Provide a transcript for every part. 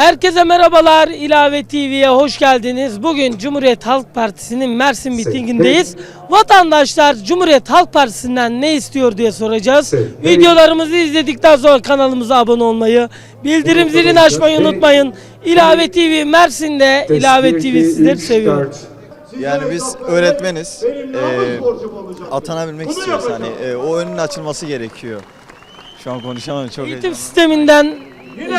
Herkese merhabalar. İlave TV'ye hoş geldiniz. Bugün Cumhuriyet Halk Partisi'nin Mersin mitingindeyiz. Vatandaşlar Cumhuriyet Halk Partisi'nden ne istiyor diye soracağız. Videolarımızı izledikten sonra kanalımıza abone olmayı, bildirim zilini açmayı unutmayın. İlave TV Mersin'de İlave TV sizleri seviyor. Yani biz öğretmeniz. Ee, atanabilmek istiyoruz. Hani e, o önün açılması gerekiyor. Şu an konuşamam çok Eğitim heyecanlı. sisteminden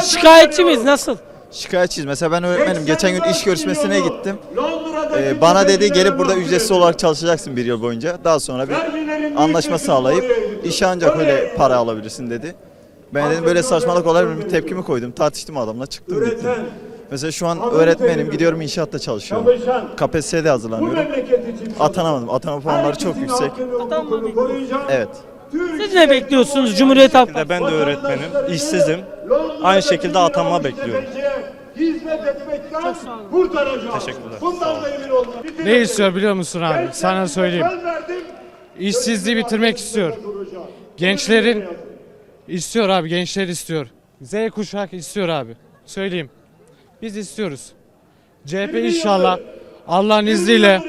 şikayetçi miyiz? Nasıl? Şikayetçiyiz. Mesela ben öğretmenim. Geçen gün iş görüşmesine gittim. Ee, bana dedi gelip burada ücretsiz olarak çalışacaksın bir yıl boyunca. Daha sonra bir anlaşma sağlayıp işe ancak öyle para alabilirsin dedi. Ben dedim böyle saçmalık olabilir mi? Tepkimi koydum. Tartıştım adamla çıktım gittim. Mesela şu an öğretmenim. Gidiyorum inşaatta çalışıyorum. KPSS'de hazırlanıyorum. Atanamadım. Atanma puanları çok yüksek. Evet. Siz ne bekliyorsunuz Cumhuriyet Halk Partisi? ben de öğretmenim, işsizim. Aynı şekilde atanma bekliyorum. Hizmet etmekten kurtaracağız. Bundan da emin olun. Ne istiyor biliyor musun abi? Sana söyleyeyim. Verdim. İşsizliği bitirmek istiyor. Gençlerin istiyor abi, gençler istiyor. Z kuşak istiyor abi. Söyleyeyim. Biz istiyoruz. CHP inşallah Allah'ın izniyle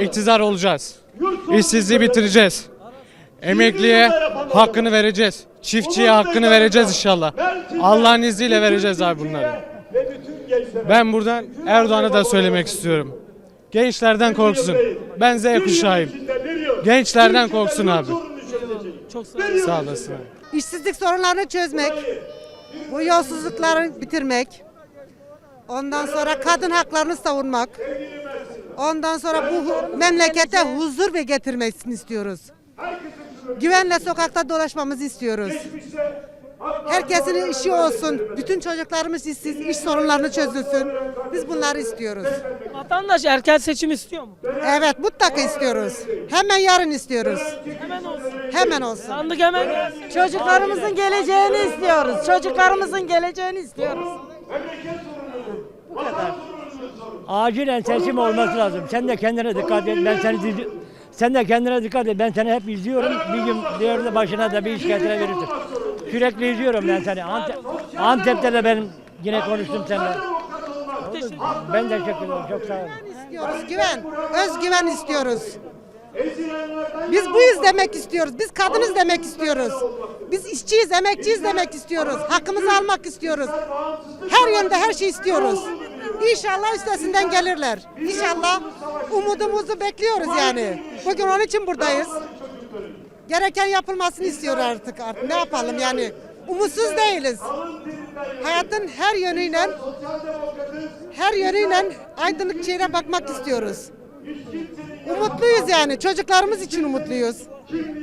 iktidar olacağız. İşsizliği bitireceğiz. Emekliye hakkını vereceğiz. Çiftçiye hakkını vereceğiz inşallah. Allah'ın izniyle vereceğiz abi bunları. Ve bütün gençler. Ben buradan Erdoğan'a da söylemek istiyorum. Gençlerden korksun. Ben Z kuşağıyım. Gençlerden korksun abi. Çok sağ olasın. İşsizlik sorunlarını çözmek, bu yolsuzlukları bitirmek, ondan sonra kadın haklarını savunmak, ondan sonra bu memlekete huzur ve getirmesini istiyoruz. Güvenle sokakta dolaşmamızı istiyoruz. Herkesin işi olsun, bütün çocuklarımız işsiz, iş sorunlarını çözülsün. Biz bunları istiyoruz. Vatandaş erken seçim istiyor mu? Evet, mutlaka istiyoruz. Hemen yarın istiyoruz. Hemen olsun. Hemen olsun. Sandık hemen gelsin. Çocuklarımızın geleceğini istiyoruz. Çocuklarımızın geleceğini istiyoruz. Acilen seçim olması lazım. Sen de kendine dikkat et. Ben seni dizi- sen de kendine dikkat et. Ben seni hep izliyorum. Bir gün diğer de başına da bir iş getirebilirsin. Sürekli izliyorum ben seni. Antep, Antep'te de benim yine konuştum seninle. Ben de teşekkür ederim. Çok sağ olun. istiyoruz. Güven, özgüven istiyoruz. Biz buyuz demek istiyoruz. Biz kadınız demek istiyoruz. Biz işçiyiz, emekçiyiz demek istiyoruz. Hakkımızı almak istiyoruz. Her yönde her şey istiyoruz. İnşallah üstesinden gelirler. İnşallah umudumuzu bekliyoruz yani. Bugün onun için buradayız. Gereken yapılmasını istiyor artık. artık. Ne yapalım yani? Umutsuz değiliz. Hayatın her yönüyle her yönüyle aydınlık şehre bakmak istiyoruz. Umutluyuz yani. Çocuklarımız için umutluyuz.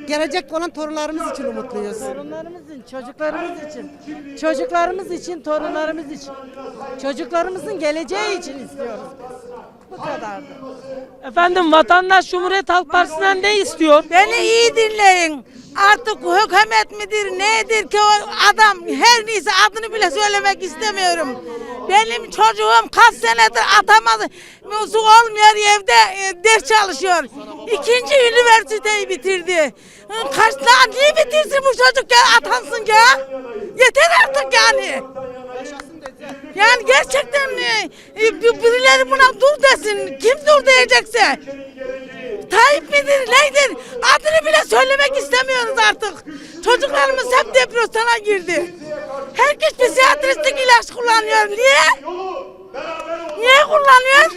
Gelecek olan torunlarımız için umutluyuz. Torunlarımız için, çocuklarımız için, çocuklarımız için, torunlarımız için, çocuklarımızın geleceği için istiyoruz. Bu kadardı. Efendim vatandaş Cumhuriyet Halk Partisi'nden ne istiyor? Beni iyi dinleyin. Artık hükümet midir nedir ki o adam her neyse adını bile söylemek istemiyorum. Benim çocuğum kaç senedir atamadı. Su olmayan evde e, ders çalışıyor. İkinci üniversiteyi bitirdi. Kaç lan niye bitirsin bu çocuk ya atansın ya? Yeter artık yani. Yani gerçekten e, e, birileri buna dur desin. Kim dur diyecekse. Tayyip midir neydir adını bile söylemek istemiyoruz artık. Çocuklarımız hep depresyona girdi. Herkes psikiyatristik ilaç kullanıyor. Niye? Niye kullanıyor?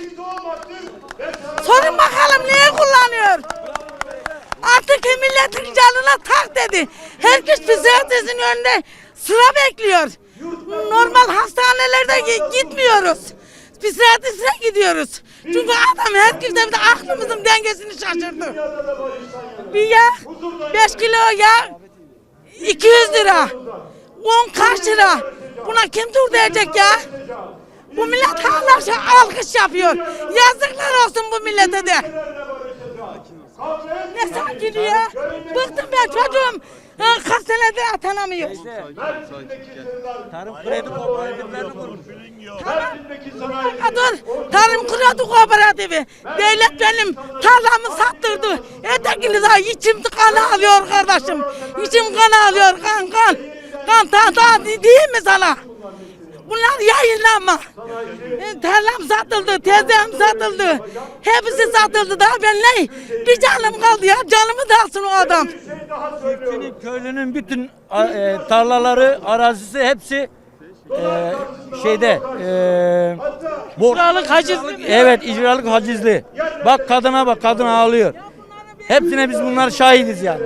Sorun bakalım niye kullanıyor? Artık milletin canına tak dedi. Herkes psikiyatristin önünde sıra bekliyor. Normal hastanelerde gi- gitmiyoruz. Psikiyatrisine gidiyoruz. Çünkü adam herkes de bir de aklımızın dengesini şaşırdı. Bir yağ, 5 kilo yağ 200 lira. Un kaç lira? Buna kim dur diyecek ya? Bu millet hala şu alkış yapıyor. Yazıklar olsun bu millete de. Ne sakin ya? Bıktım ben çocuğum. Ha, Kaç senedir atanamıyor. Tarım kredi kooperatiflerini kurmuş. Ha, dur. Tarım Kredi Kooperatifi. Devlet benim tarlamı sattırdı. Ötekini daha içim kan alıyor kardeşim. İçim kan alıyor kan kan. Kan ta ta değil mi sana? Bunlar yayınlanma. E, Tarlam satıldı, tezgahım satıldı. Hepsi satıldı. Daha ben ne? Bir canım kaldı ya. Canımı da alsın o adam. Çiftçinin, köylünün bütün e, tarlaları, arazisi hepsi e, şeyde e. Kiralık hacizli mi? Evet icralık hacizli. Bak kadına bak kadın ağlıyor. Hepsine biz bunlar şahidiz yani.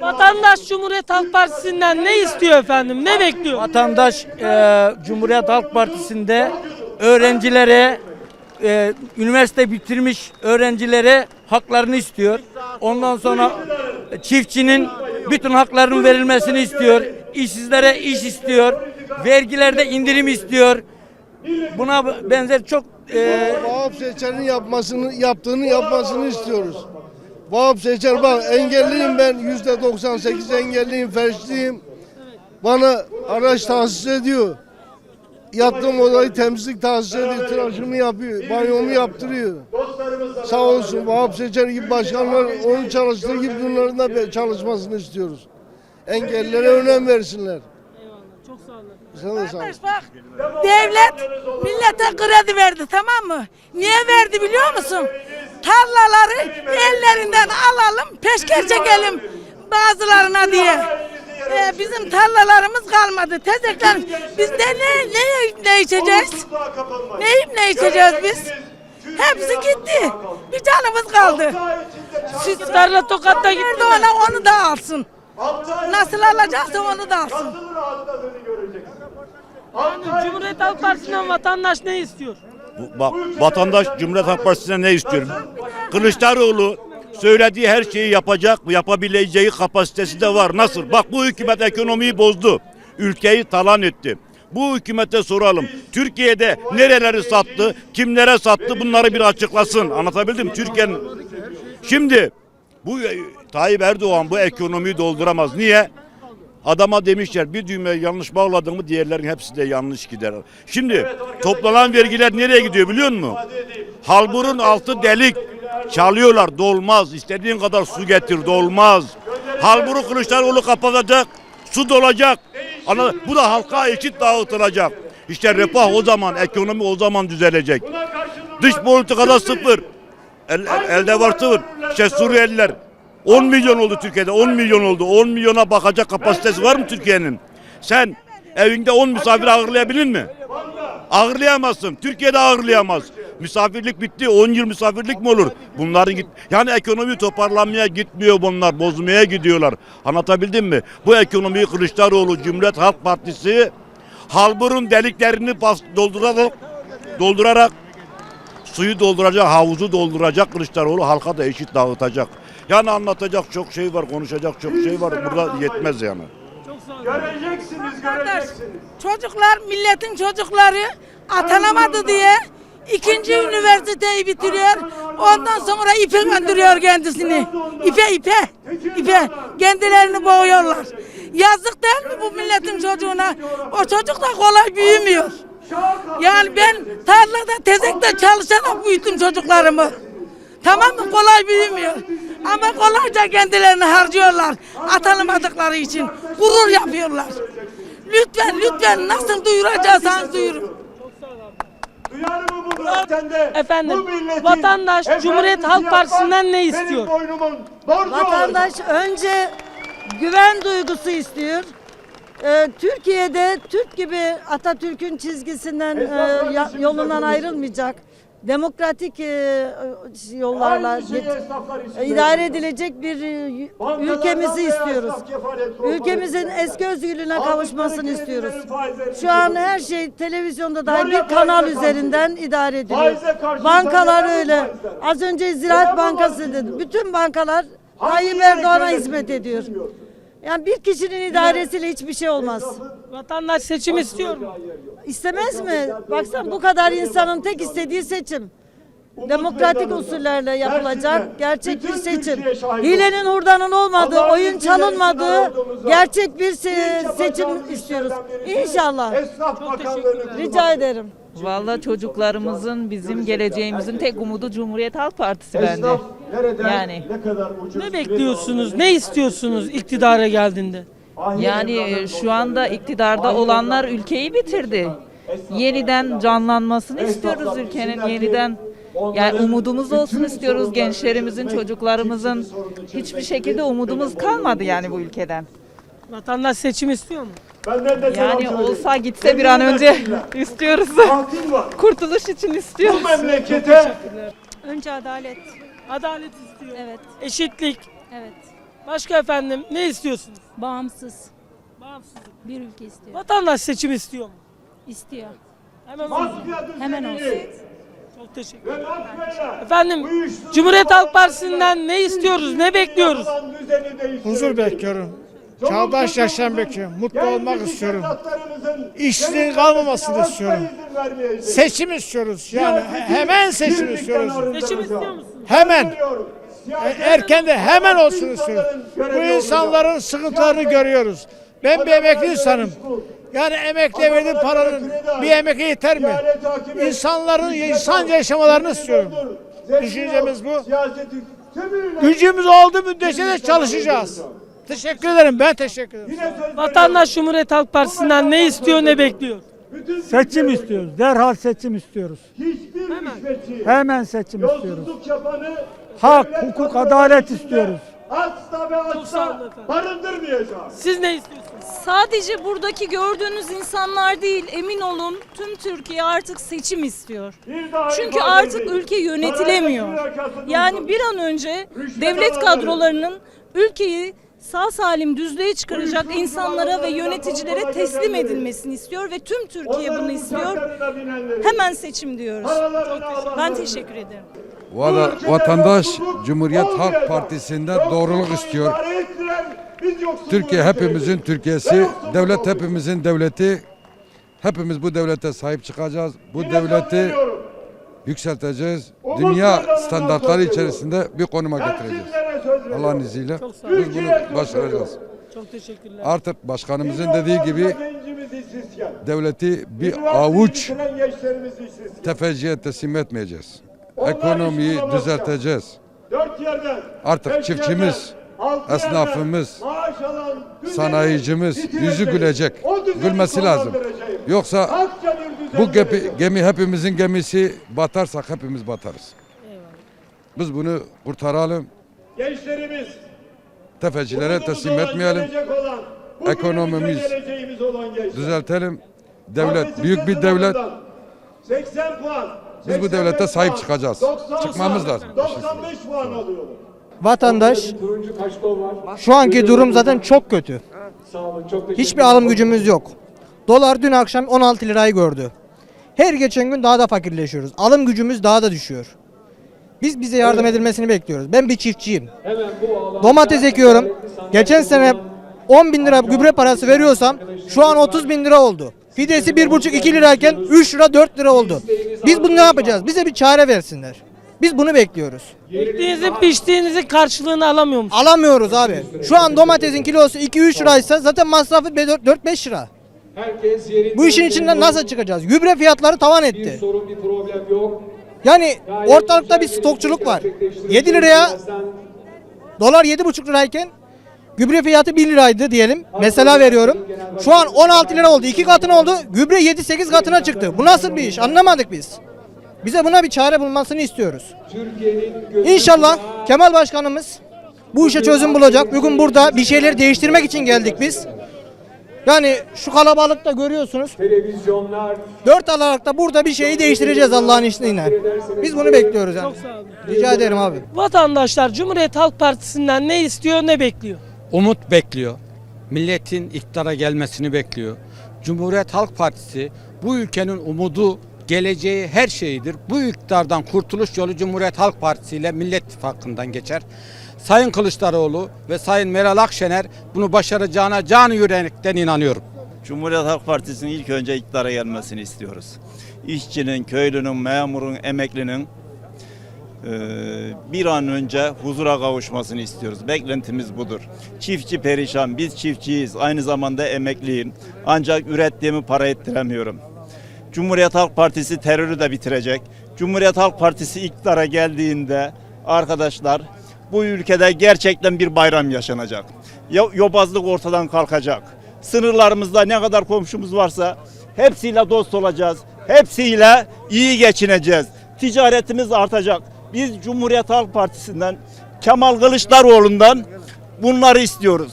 Vatandaş Cumhuriyet Halk Partisi'nden ne istiyor efendim? Ne bekliyor? Vatandaş e, Cumhuriyet Halk Partisi'nde öğrencilere e, üniversite bitirmiş öğrencilere haklarını istiyor. Ondan sonra çiftçinin bütün haklarının verilmesini istiyor. İşsizlere iş istiyor. Vergilerde indirim istiyor. Buna benzer çok e, Vahap Seçer'in yapmasını, yaptığını yapmasını istiyoruz. Vahap Seçer bak engelliyim ben yüzde 98 engelliyim, felçliyim. Bana araç tahsis ediyor. Yattığım odayı temizlik tahsis ediyor, tıraşımı yapıyor, banyomu yaptırıyor. Sağ olsun Vahap Seçer gibi başkanlar onun çalıştığı gibi bunların da çalışmasını istiyoruz. Engellilere önem versinler. Çok sağ olun. Kardeş bak devlet millete kredi verdi tamam mı? Niye verdi biliyor musun? Tarlaları ellerinden alalım peşkeş çekelim bazılarına diye. Ee, bizim tarlalarımız kalmadı. Tezekler biz de ne, ne, ne içeceğiz? Ne ne içeceğiz biz? Hepsi gitti. Bir canımız kaldı. Siz Tarla Tokat'ta gitti ona onu da alsın. Nasıl alacaksa onu da alsın. Cumhuriyet Halk Partisi'nden vatandaş ne istiyor? Bak vatandaş Cumhuriyet Halk Partisi'ne ne istiyorum? Kılıçdaroğlu söylediği her şeyi yapacak, yapabileceği kapasitesi de var. Nasıl? Bak bu hükümet ekonomiyi bozdu. Ülkeyi talan etti. Bu hükümete soralım. Türkiye'de nereleri sattı, kimlere sattı bunları bir açıklasın. Anlatabildim? Türkiye'nin Şimdi bu Tayyip Erdoğan bu ekonomiyi dolduramaz. Niye? Adama demişler bir düğme yanlış bağladın mı diğerlerin hepsi de yanlış gider. Şimdi toplanan vergiler nereye gidiyor biliyor musun? Halburun altı delik. Çalıyorlar dolmaz. İstediğin kadar su getir dolmaz. Halburu Kılıçdaroğlu kapatacak. Su dolacak. Ana, bu da halka eşit dağıtılacak. İşte refah o zaman, ekonomi o zaman düzelecek. Dış politikada sıfır. El- elde var sıfır. İşte Suriyeliler 10 milyon oldu Türkiye'de 10 milyon oldu. 10 milyona bakacak kapasitesi var mı Türkiye'nin? Sen evinde 10 misafir ağırlayabilir mi? Ağırlayamazsın. Türkiye'de ağırlayamaz. Misafirlik bitti. 10 yıl misafirlik mi olur? Bunların git yani ekonomi toparlanmaya gitmiyor bunlar. Bozmaya gidiyorlar. Anlatabildim mi? Bu ekonomiyi Kılıçdaroğlu Cumhuriyet Halk Partisi halburun deliklerini bas, doldurarak doldurarak suyu dolduracak, havuzu dolduracak Kılıçdaroğlu halka da eşit dağıtacak. Yani anlatacak çok şey var, konuşacak çok şey var. Burada yetmez yani. Göreceksiniz, Kardeş, göreceksiniz. çocuklar milletin çocukları atanamadı diye ikinci üniversiteyi bitiriyor. Ondan sonra ipe gönderiyor kendisini. İpe ipe. ipe. Kendilerini boğuyorlar. Yazık değil mi bu milletin çocuğuna? O çocuk da kolay büyümüyor. Yani ben tarlada tezekte çalışarak büyüttüm çocuklarımı. Tamam mı? Kolay büyümüyor. Ama kolayca kendilerini harcıyorlar. Atanamadıkları için. Gurur yapıyorlar. Lütfen lütfen nasıl duyuracaksanız duyurun. Efendim, vatandaş Cumhuriyet Halk Partisi'nden ne benim istiyor? Vatandaş önce güven duygusu istiyor. Ee, Türkiye'de Türk gibi Atatürk'ün çizgisinden e, yolundan ayrılmayacak. Demokratik e, yollarla Aynı şeyi yet- idare edilecek bir e, ülkemizi istiyoruz. Ülkemizin eski özgürlüğüne kavuşmasını istiyoruz. Şu an her şey televizyonda dahi bir kanal üzerinden idare ediliyor. Bankalar öyle. Az önce Ziraat Bankası dedi. Bütün bankalar Tayyip Erdoğan'a hizmet ediyor. Yani bir kişinin idaresiyle hiçbir şey olmaz. Vatandaş seçim istiyor mu? İstemez mi? Baksan bu kadar insanın tek istediği seçim. Demokratik usullerle yapılacak gerçek bir seçim. Hilenin hurdanın olmadığı, oyun çalınmadığı gerçek bir se- seçim istiyoruz. İnşallah. Esnaf bakanlığını Rica ederim. Vallahi çocuklarımızın, bizim geleceğimizin tek umudu Cumhuriyet Halk Partisi bence. Yani. ne kadar ucuz Ne bekliyorsunuz? Ne istiyorsunuz iktidara geldiğinde? Yani e, şu anda iktidarda olanlar ülkeyi bitirdi. Yeniden canlanmasını istiyoruz ülkenin yeniden. Yani umudumuz olsun istiyoruz gençlerimizin, çocuklarımızın. Hiçbir şekilde umudumuz kalmadı yani bu ülkeden. Vatandaş seçim istiyor mu? Benden de selam Yani olsa gitse bir an önce istiyoruz. Katil var. Kurtuluş için Bu istiyoruz. memlekete Önce adalet. Adalet istiyor. Evet, Eşitlik. evet. Başka efendim ne istiyorsunuz? Bağımsız Bağımsızlık. bir ülke istiyor. Vatandaş seçim istiyor mu? İstiyor. Hemen olsun. mafya Hemen düzenini olsun. Çok teşekkür ve mafyayla Efendim uyuşturucu Cumhuriyet Halk Partisi'nden ne istiyoruz, ne bekliyoruz? yapılan düzeni değiştirecek. Huzur bekliyorum. Çağdaş yaşam bekliyorum. Mutlu olmak istiyorum. İşsizliğin kalmamasını istiyorum. Seçim istiyoruz. Yani hemen seçim istiyoruz. Seçim istiyor musunuz? Hemen. E, Erken de hemen olsun istiyoruz. Bu insanların sıkıntılarını görüyoruz. Ben bir emekli insanım. Yani emekliye verdiğim paranın bir emekli yeter mi? İnsanların insanca yaşamalarını istiyorum. Düşüncemiz bu. Gücümüz olduğu müddetçe de çalışacağız. Teşekkür ederim. Ben teşekkür ederim. Vatandaş Cumhuriyet Halk Partisi'nden ne istiyor, ne bekliyor? Seçim istiyoruz. Derhal seçim istiyoruz. Hiçbir rüşvetçi, Hemen seçim yolsuzluk yapanı Hak, devlet hukuk, kadroları adalet içinde istiyoruz. Asla ve sağ olun asla efendim. barındırmayacağız. Siz ne istiyorsunuz? Sadece buradaki gördüğünüz insanlar değil, emin olun tüm Türkiye artık seçim istiyor. Bir daha Çünkü ifade artık edeyim. ülke yönetilemiyor. Sarayda Yani bir an önce devlet kadrolarının ülkeyi sağ salim düzlüğe çıkaracak insanlara ve yöneticilere teslim edilmesini istiyor ve tüm Türkiye bunu istiyor. Hemen seçim diyoruz. Ben teşekkür ederim. Valla vatandaş Cumhuriyet. Halk Partisi'nde doğruluk istiyor. Türkiye hepimizin Türkiye'si, devlet hepimizin devleti. Hepimiz bu devlete sahip çıkacağız. Bu devleti yükselteceğiz. Dünya standartları içerisinde bir konuma getireceğiz. Allah'ın izniyle biz bunu başaracağız. Çok teşekkürler. Artık başkanımızın dediği gibi devleti bir avuç tefeciye teslim etmeyeceğiz. Ekonomiyi düzelteceğiz. Dört yerden, Artık çiftçimiz, esnafımız, sanayicimiz yüzü gülecek. Gülmesi lazım. Yoksa bu gemi, gemi hepimizin gemisi batarsak hepimiz batarız. Biz bunu kurtaralım. Gençlerimiz, Tefecilere teslim etmeyelim. olan, Ekonomimiz. Düzeltelim. Devlet büyük bir devlet. sınavından 80 puan. Biz bu 85 devlete sahip puan, çıkacağız. 90 Çıkmamız puan, lazım. 95 puan alıyorlar. Vatandaş şu anki durum zaten çok kötü. Hiçbir alım gücümüz yok. Dolar dün akşam 16 lirayı gördü. Her geçen gün daha da fakirleşiyoruz. Alım gücümüz daha da düşüyor. Biz bize yardım edilmesini bekliyoruz. Ben bir çiftçiyim. Domates ekiyorum. Geçen sene 10 bin lira gübre parası veriyorsam şu an 30 bin lira oldu. Fidesi 1,5-2 lirayken 3 lira 4 lira oldu. Biz bunu ne yapacağız? Bize bir çare versinler. Biz bunu bekliyoruz. Ektiğinizin, biçtiğinizin karşılığını alamıyor musunuz? Alamıyoruz abi. Şu an domatesin kilosu 2-3 liraysa zaten masrafı 4-5 lira. Bu işin içinden nasıl çıkacağız? Gübre fiyatları tavan etti. Yani ortalıkta bir stokçuluk var. 7 liraya dolar 7,5 lirayken gübre fiyatı 1 liraydı diyelim. Mesela veriyorum. Şu an 16 lira oldu. 2 katına oldu. Gübre 7-8 katına çıktı. Bu nasıl bir iş? Anlamadık biz. Bize buna bir çare bulmasını istiyoruz. İnşallah Kemal Başkanımız bu işe çözüm bulacak. Bugün burada bir şeyleri değiştirmek için geldik biz. Yani şu kalabalıkta görüyorsunuz. Dört alarak da burada bir şeyi değiştireceğiz Allah'ın izniyle. Biz bunu bekliyoruz yani. Çok sağ olun. Rica ederim abi. Vatandaşlar Cumhuriyet Halk Partisi'nden ne istiyor, ne bekliyor? umut bekliyor. Milletin iktidara gelmesini bekliyor. Cumhuriyet Halk Partisi bu ülkenin umudu, geleceği her şeyidir. Bu iktidardan kurtuluş yolu Cumhuriyet Halk Partisi ile Millet İttifakı'ndan geçer. Sayın Kılıçdaroğlu ve Sayın Meral Akşener bunu başaracağına canı yürekten inanıyorum. Cumhuriyet Halk Partisi'nin ilk önce iktidara gelmesini istiyoruz. İşçinin, köylünün, memurun, emeklinin eee, bir an önce huzura kavuşmasını istiyoruz. Beklentimiz budur. Çiftçi perişan, biz çiftçiyiz, aynı zamanda emekliyim. Ancak ürettiğimi para ettiremiyorum. Cumhuriyet Halk Partisi terörü de bitirecek. Cumhuriyet Halk Partisi iktidara geldiğinde arkadaşlar bu ülkede gerçekten bir bayram yaşanacak. yo- yobazlık ortadan kalkacak. Sınırlarımızda ne kadar komşumuz varsa hepsiyle dost olacağız. Hepsiyle iyi geçineceğiz. Ticaretimiz artacak. Biz Cumhuriyet Halk Partisi'nden Kemal Kılıçdaroğlu'ndan bunları istiyoruz.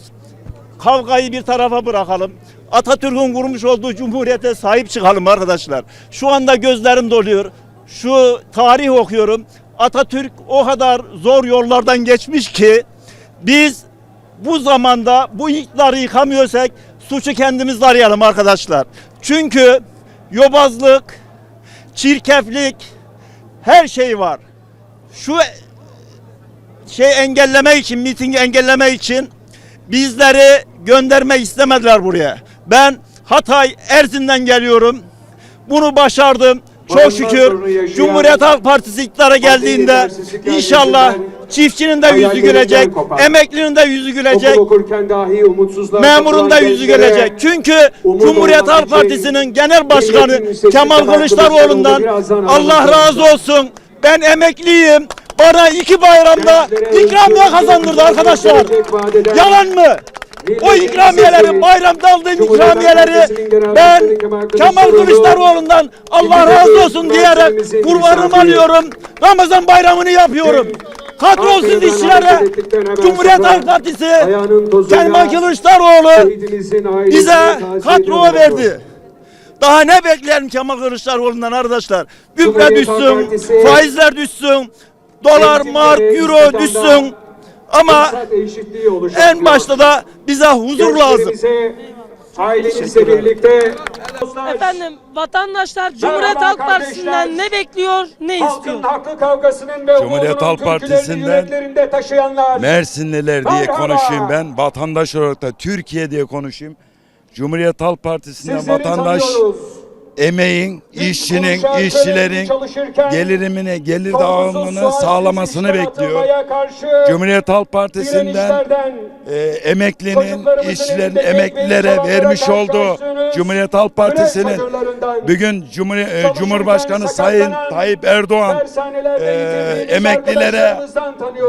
Kavgayı bir tarafa bırakalım. Atatürk'ün kurmuş olduğu cumhuriyete sahip çıkalım arkadaşlar. Şu anda gözlerim doluyor. Şu tarih okuyorum. Atatürk o kadar zor yollardan geçmiş ki biz bu zamanda bu iktidarı yıkamıyorsak suçu kendimiz arayalım arkadaşlar. Çünkü yobazlık, çirkeflik her şey var. Şu şey engellemek için, mitingi engellemek için bizleri göndermek istemediler buraya. Ben Hatay Erzin'den geliyorum. Bunu başardım. Çok şükür Cumhuriyet Halk Partisi iktidara geldiğinde inşallah çiftçinin de yüzü gülecek, emeklinin de yüzü gülecek, memurun da yüzü gülecek. Çünkü Cumhuriyet Halk Partisi'nin genel başkanı Kemal Kılıçdaroğlu'ndan Allah razı olsun. Ben emekliyim. Bana iki bayramda ikramiye kazandırdı arkadaşlar. Yalan mı? O ikramiyeleri, bayramda aldığım ikramiyeleri ben Kemal Kılıçdaroğlu'ndan Allah razı olsun diyerek kurbanımı alıyorum. Ramazan bayramını yapıyorum. Kadrosuz işçilere Cumhuriyet Halk Partisi Kemal Kılıçdaroğlu bize kadro verdi. Daha ne bekleyelim Kemal Kılıçdaroğlu'ndan arkadaşlar? Gübre düşsün, faizler düşsün, dolar, mark, euro düşsün. Ama en başta da bize huzur lazım. ailenizle birlikte Efendim vatandaşlar Cumhuriyet Halk Partisi'nden ne bekliyor, ne istiyor? haklı kavgasının ve Cumhuriyet Halk Partisi'nden taşıyanlar Mersinliler diye Merhaba. konuşayım ben. Vatandaş olarak da Türkiye diye konuşayım. Cumhuriyet Halk Partisi'nden Sizleri vatandaş tanıyoruz. Emeğin, işçinin, işçilerin gelirimine, gelir dağılımını sağlamasını bekliyor. Cumhuriyet Halk Partisi'nden e, emeklinin, işçilerin, emeklilere vermiş olduğu Cumhuriyet Halk Partisi'nin bugün Cumhur, e, Cumhurbaşkanı Sayın Tayyip Erdoğan e, emeklilere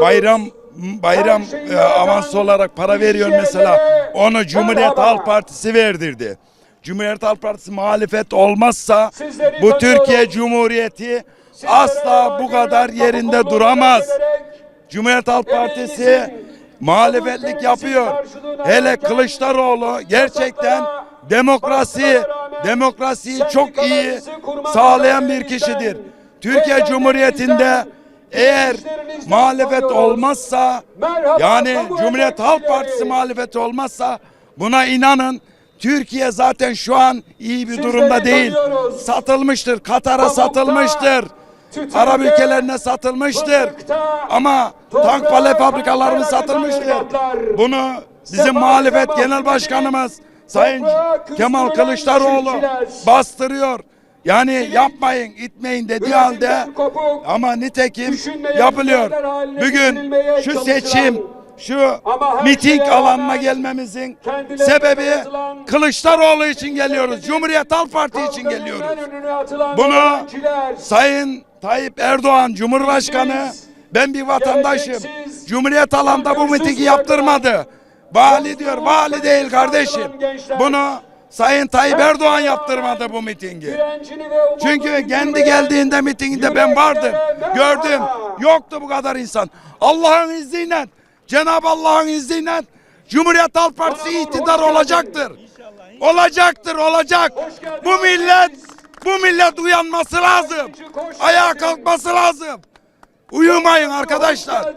bayram bayram e, avans olarak para veriyor mesela. Onu Cumhuriyet. Halk Partisi verdirdi. Cumhuriyet Halk Partisi muhalefet olmazsa Sizleri bu. Türkiye Cumhuriyeti Sizlere asla bu kadar yerinde duramaz. ederek Cumhuriyet Halk Partisi muhalefetlik yapıyor. Hele Kılıçdaroğlu gerçekten demokrasi demokrasiyi çok iyi sağlayan bir kişidir. Türkiye Cumhuriyeti'nde eğer muhalefet olmazsa yani Cumhuriyet Halk. Partisi muhalefeti olmazsa buna inanın Türkiye zaten şu an iyi bir Sizleri durumda değil. tanıyoruz. Satılmıştır. Katar'a Pamukta, satılmıştır. tütünde, Arap ülkelerine satılmıştır. fındıkta, Ama tank pale fabrikalarımız satılmıştır. Bunu bizim sefa muhalefet sefa genel başkanımız Sayın Kemal Kılıçdaroğlu bastırıyor. Yani yapmayın, itmeyin dediği halde kopuk, ama nitekim yapılıyor. Bugün şu seçim, şu miting alanına gelmemizin sebebi Kılıçdaroğlu için geliyoruz. Cumhuriyet Halk Parti için geliyoruz. Bunu Sayın Tayyip Erdoğan Cumhurbaşkanı ben bir vatandaşım. Cumhuriyet alanda bu mitingi yaptırmadı. Vali diyor, vali değil kardeşim. Bunu Sayın Tayyip Erdoğan yaptırmadı bu mitingi. Çünkü kendi geldiğinde mitingde ben vardım. Gördüm. Yoktu bu kadar insan. Allah'ın izniyle, Cenab-ı Allah'ın izniyle Cumhuriyet Halk Partisi iktidar olacaktır. Olacaktır, olacak. Bu millet, bu millet uyanması lazım. Ayağa kalkması lazım. Uyumayın arkadaşlar.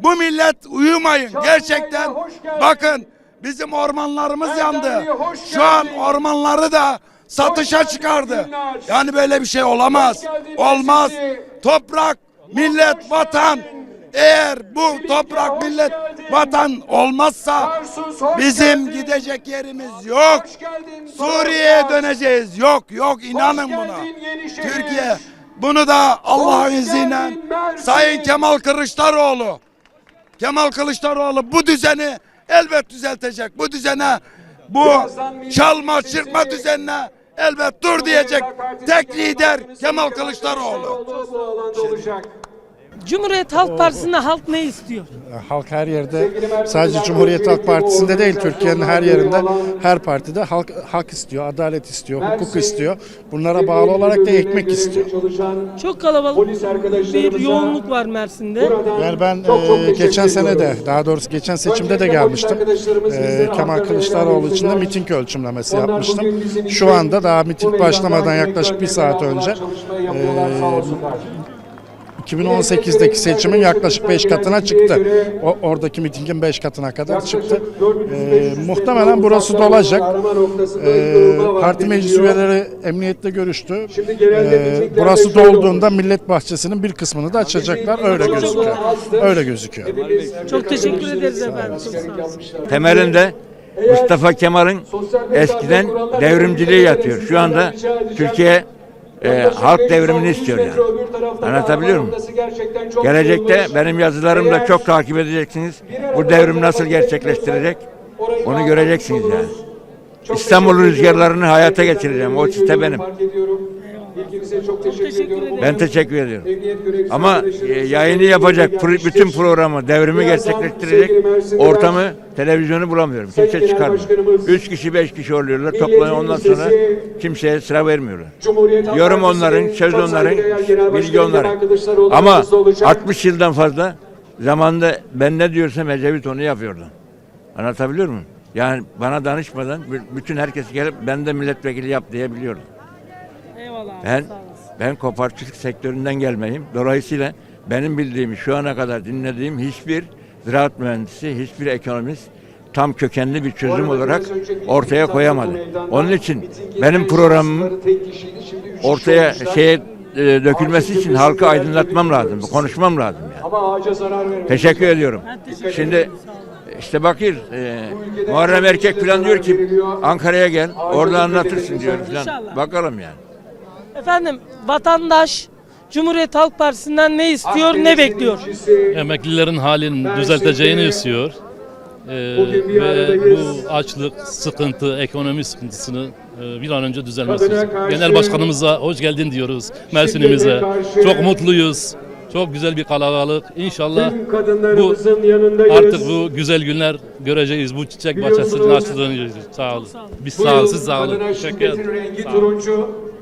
Bu millet uyumayın. Gerçekten bakın bizim ormanlarımız yandı. Şu an ormanları da satışa çıkardı. Yani böyle bir şey olamaz. Olmaz. Toprak, millet, vatan. Eğer bu toprak, millet, vatan olmazsa bizim gidecek yerimiz yok. Suriye'ye döneceğiz. Yok yok inanın buna. Türkiye bunu da Allah'ın izniyle. Sayın Kemal Kılıçdaroğlu Kemal Kılıçdaroğlu bu düzeni elbet düzeltecek. Bu düzene bu çalma çırpma düzenine elbet dur diyecek tek lider Kemal Kılıçdaroğlu. Cumhuriyet Halk Partisi'nde halk ne istiyor? Halk her yerde sadece Cumhuriyet Halk Partisi'nde değil Türkiye'nin her yerinde her partide halk hak istiyor, adalet istiyor, hukuk istiyor. Bunlara bağlı olarak da ekmek istiyor. Çok kalabalık bir yoğunluk var Mersin'de. Yani ben e, geçen sene de daha doğrusu geçen seçimde de gelmiştim. E, Kemal Kılıçdaroğlu için de miting ölçümlemesi yapmıştım. Şu anda daha miting başlamadan yaklaşık bir saat önce e, 2018'deki seçimin yaklaşık 5 katına çıktı. O, oradaki mitingin 5 katına kadar çıktı. E, muhtemelen burası dolacak. E, parti meclis üyeleri emniyette görüştü. E, burası dolduğunda Millet Bahçesi'nin bir kısmını da açacaklar. Öyle gözüküyor. Öyle gözüküyor. Çok teşekkür ederiz efendim. Çok sağ olun. Temelinde Mustafa Kemal'in eskiden devrimciliği yatıyor. Şu anda Türkiye e, halk devrimini istiyor yani. Anlatabiliyor muyum? Gelecekte benim yazılarımda çok takip edeceksiniz. Bu devrim nasıl gerçekleştirecek? Onu göreceksiniz yani. İstanbul rüzgarlarını hayata geçireceğim. O çite benim. Çok teşekkür ederim. Ben teşekkür ediyorum. Ama e, yayını yapacak pro- bütün programı, devrimi gerçekleştirecek ortamı, televizyonu bulamıyorum. Kimse çıkarmıyor. Üç kişi, beş kişi oluyorlar. Toplanıyor ondan sonra kimseye sıra vermiyorlar. Yorum onların, söz onların, bilgi onların. Ama 60 yıldan fazla zamanda ben ne diyorsam Ecevit onu yapıyordu. Anlatabiliyor muyum? Yani bana danışmadan bütün herkes gelip ben de milletvekili yap diyebiliyordu. Eyvallah. abi, Ben sağ olasın. ben kooperatiflik sektöründen gelmeyim. Dolayısıyla benim bildiğim şu ana kadar dinlediğim hiçbir ziraat mühendisi, hiçbir ekonomist tam kökenli bir çözüm olarak ortaya koyamadı. Onun için benim programımın ortaya şeye e, dökülmesi için halkı aydınlatmam lazım, konuşmam lazım yani. Ama ağaca zarar. Teşekkür ediyorum. Teşekkür Şimdi işte bakır e, Muharrem Erkek falan diyor ki Ankara'ya gel orada anlatırsın diyor falan. Bakalım yani. Efendim vatandaş Cumhuriyet Halk Partisi'nden ne istiyor, ne bekliyor? Emeklilerin halini düzelteceğini istiyor. Ee, ve bu açlık, sıkıntı, ekonomi sıkıntısını e, bir an önce düzelmesi. Genel başkanımıza hoş geldin diyoruz Mersin'imize. Çok mutluyuz. Çok güzel bir kalabalık. İnşallah bu artık bu güzel günler göreceğiz. Bu çiçek bahçesinin açıldığını göreceğiz. Sağ olun. Biz sağ olun, siz sağ olun. Teşekkür ederim.